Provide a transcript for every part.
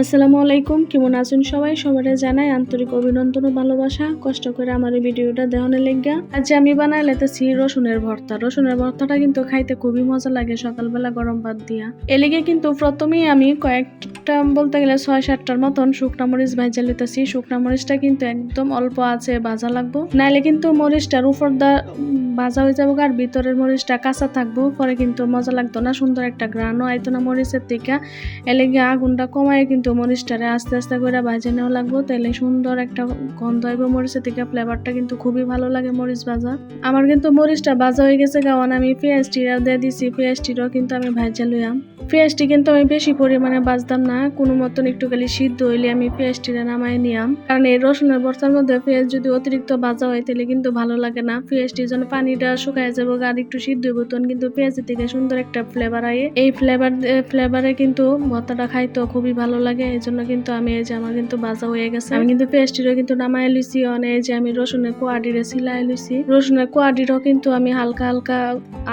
আসসালামু আলাইকুম, কেমন আছেন সবাই? সবারে জানাই আন্তরিক অভিনন্দন ও ভালোবাসা। কষ্ট করে আমার এই ভিডিওটা দেখানোর লেগা। আজ আমি বানাই লেতেছি রসুনের ভর্তা। রসুনের ভর্তাটা কিন্তু খাইতে খুবই মজা লাগে সকালবেলা গরম ভাত দিয়া। এলিগে কিন্তু প্রথমেই আমি কয়েকটা বলতে গেলে ছয় সাতটার মতন শুকনা মরিচ ভাজা লিতেছি। শুকনা মরিচটা কিন্তু একদম অল্প আছে, ভাজা লাগবো। নাইলে কিন্তু মরিচটার উপর দা ভাজা হয়ে যাব আর ভিতরের মরিচটা কাঁচা থাকব। পরে কিন্তু মজা লাগতো না, সুন্দর একটা গ্রানও আইতো না মরিচের থেকে। এলেগে আগুনটা কমায় কিন্তু মরিচটারে আস্তে আস্তে করে ভাজে নেওয়া লাগবো। তাহলে সুন্দর একটা গন্ধ আইব মরিচের থেকে। ফ্লেভারটা কিন্তু খুবই ভালো লাগে মরিচ ভাজা। আমার কিন্তু মরিচটা ভাজা হয়ে গেছে কারণ আমি পেঁয়াজটিরা দিয়ে দিছি। পেঁয়াজটিরও কিন্তু আমি ভাজা লইয়াম। পেঁয়াজটি কিন্তু আমি বেশি পরিমাণে বাজতাম না। কোনো মতন একটু খালি সিদ্ধ হইলে আমি পেঁয়াজটিরা নামাই নিয়াম। কারণ এই রসুনের বর্তার মধ্যে পেঁয়াজ যদি অতিরিক্ত ভাজা হয় তাহলে কিন্তু ভালো লাগে না। পেঁয়াজটি যেন পানিটা শুকায় যাব আর একটু সিদ্ধ হইব তখন কিন্তু পেঁয়াজের থেকে সুন্দর একটা ফ্লেভার আয়ে। এই ফ্লেভার ফ্লেভারে কিন্তু ভর্তাটা খাইতো খুবই ভালো লাগে। এই জন্য কিন্তু আমি এই যে আমার কিন্তু বাজা হয়ে গেছে। আমি কিন্তু পেঁয়াজটিরও কিন্তু নামাই লইছি অনেক যে আমি রসুনের কোয়াডিরে সিলাই লইছি। রসুনের কোয়াডিরও কিন্তু আমি হালকা হালকা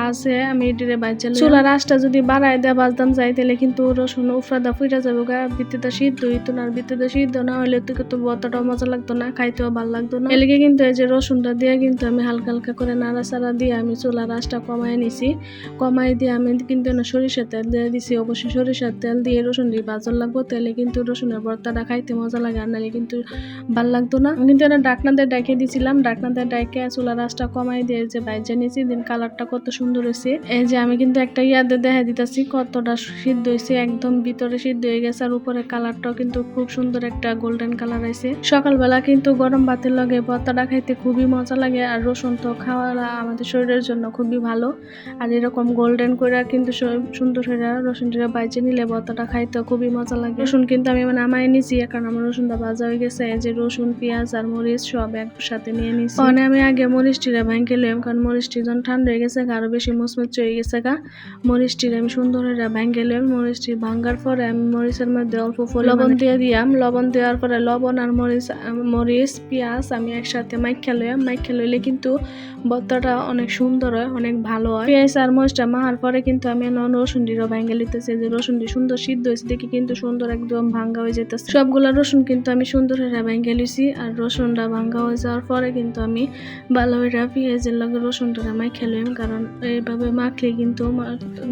আছে, আমি এটিরে বাজা চুলার আঁচটা যদি বাড়ায় দেওয়া বাজদাম যাই তাহলে কিন্তু রসুন উফরাদা ফুইরা যাবে গা, ভিত্তিতে সিদ্ধ হইতো না ভিত্তিতে সিদ্ধ না হলে তো কিন্তু ভর্তাটাও মজা লাগতো না, খাইতেও ভালো লাগতো না। এলিগে কিন্তু এই যে রসুনটা দিয়ে কিন্তু আমি হালকা হালকা করে নাড়াচাড়া দিয়ে আমি চুলার আঁচটা কমাই নিছি। কমাই দিয়ে আমি কিন্তু সরিষার তেল দিয়ে দিছি, অবশ্যই সরিষার তেল দিয়ে রসুন দিয়ে বাজার লাগবো তাহলে কিন্তু রসুনের ভর্তাটা খাইতে মজা লাগে, আর নাহলে কিন্তু ভালো লাগতো না। কিন্তু এটা ডাকনাতে ডাইকে দিছিলাম ডাকনাতে ডাইকে চুলার আঁচটা কমাই দিয়ে যে বাইজে নিয়েছি দিন, কালারটা কত সুন্দর হয়েছে এই যে আমি কিন্তু একটা ইয়াদে দেখা দিতেছি, কতটা সিদ্ধ হয়েছে একদম ভিতরে সিদ্ধ হয়ে গেছে, আর উপরে কালারটাও কিন্তু খুব সুন্দর একটা গোল্ডেন কালার আছে সকালবেলা কিন্তু গরম ভাতের লগে ভর্তাটা খাইতে খুবই মজা লাগে, আর রসুন তো খাওয়া আমাদের শরীরের জন্য খুবই ভালো। আর এরকম গোল্ডেন করে কিন্তু সুন্দর করে রসুনটা বাইচে নিলে ভর্তাটা খাইতে খুবই মজা লাগে। রসুন কিন্তু আমি মানে নামাই নিছি কারণ আমার রসুনটা ভাজা হয়ে গেছে যে রসুন পেঁয়াজ আর মরিচ সব একসাথে নিয়ে নিছি। মানে আমি আগে মরিচটিরা ভাঙকে লইম কারণ মরিচটি যখন ঠান্ডা হয়ে গেছে গা, আরও বেশি মুচমুচ হয়ে গেছে গা মরিচটির আমি সুন্দর করে ভাঙকে লইম মরিচটি ভাঙ্গার পরে আমি মরিচের মধ্যে অল্প লবণ দিয়ে দিয়াম লবণ দেওয়ার পরে লবণ আর মরিচ মরিচ পেঁয়াজ আমি একসাথে মাইখা লইয়াম মাইখা লইলে কিন্তু ভর্তাটা অনেক সুন্দর হয়, অনেক ভালো হয়। পেঁয়াজ আর মরিচটা মাহার পরে কিন্তু আমি নন রসুনটিরও ভাঙ্গে লিতেছি যে রসুনটি সুন্দর সিদ্ধ হয়েছে, দেখি কিন্তু সুন্দর একদম ভাঙ্গা হয়ে যেতেছে। সবগুলা রসুন কিন্তু আমি সুন্দর করে ভাঙ্গে লিছি আর রসুনটা ভাঙ্গা হয়ে যাওয়ার পরে কিন্তু আমি ভালো করে পেঁয়াজের লগে রসুনটা মাই খেলাম কারণ এইভাবে মাখলে কিন্তু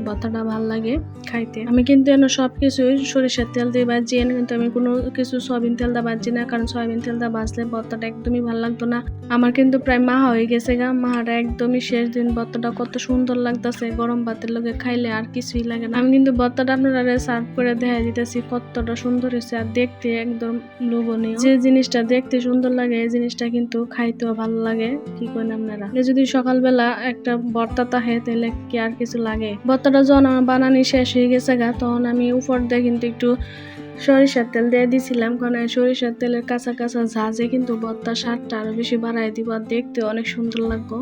ভর্তাটা ভালো লাগে খাইতে। আমি কিন্তু এনে সব কিছুই সরিষার তেল দিয়ে বাজি এনে কিন্তু আমি কোনো কিছু সয়াবিন তেল দা বাজি না। কারণ সয়াবিন তেল দা বাজলে ভর্তাটা একদমই ভালো লাগতো না। আমার কিন্তু প্রায় মাহা হয়ে গেছে গা। মাহাটা একদমই শেষ দিন ভর্তাটা কত সুন্দর লাগতেছে। গরম ভাতের লগে খাইলে আর কিছুই লাগে না। আমি কিন্তু ভর্তাটা আপনারা সার্ভ করে দেখা দিতেছি, কতটা সুন্দর হয়েছে আর দেখতে একদম লোভনীয়। যে জিনিসটা দেখতে সুন্দর লাগে, এই জিনিসটা কিন্তু খাইতেও ভালো লাগে, কি করেন আপনারা? যদি সকালবেলা একটা ভর্তা তাহে, তাহলে কি আর কিছু লাগে? ভর্তাটা যখন আমার বানানি শেষ হয়ে গেছে গা, তখন আমি উপর দিয়ে কিন্তু একটু সরিষার তেল দিয়ে দিছিলাম, কারণ সরিষার তেলের কাঁচা কাঁচা ঝাঁজে কিন্তু ভর্তা স্বাদটা আরও বেশি বাড়াই দিব। আর দেখতে অনেক সুন্দর লাগবো।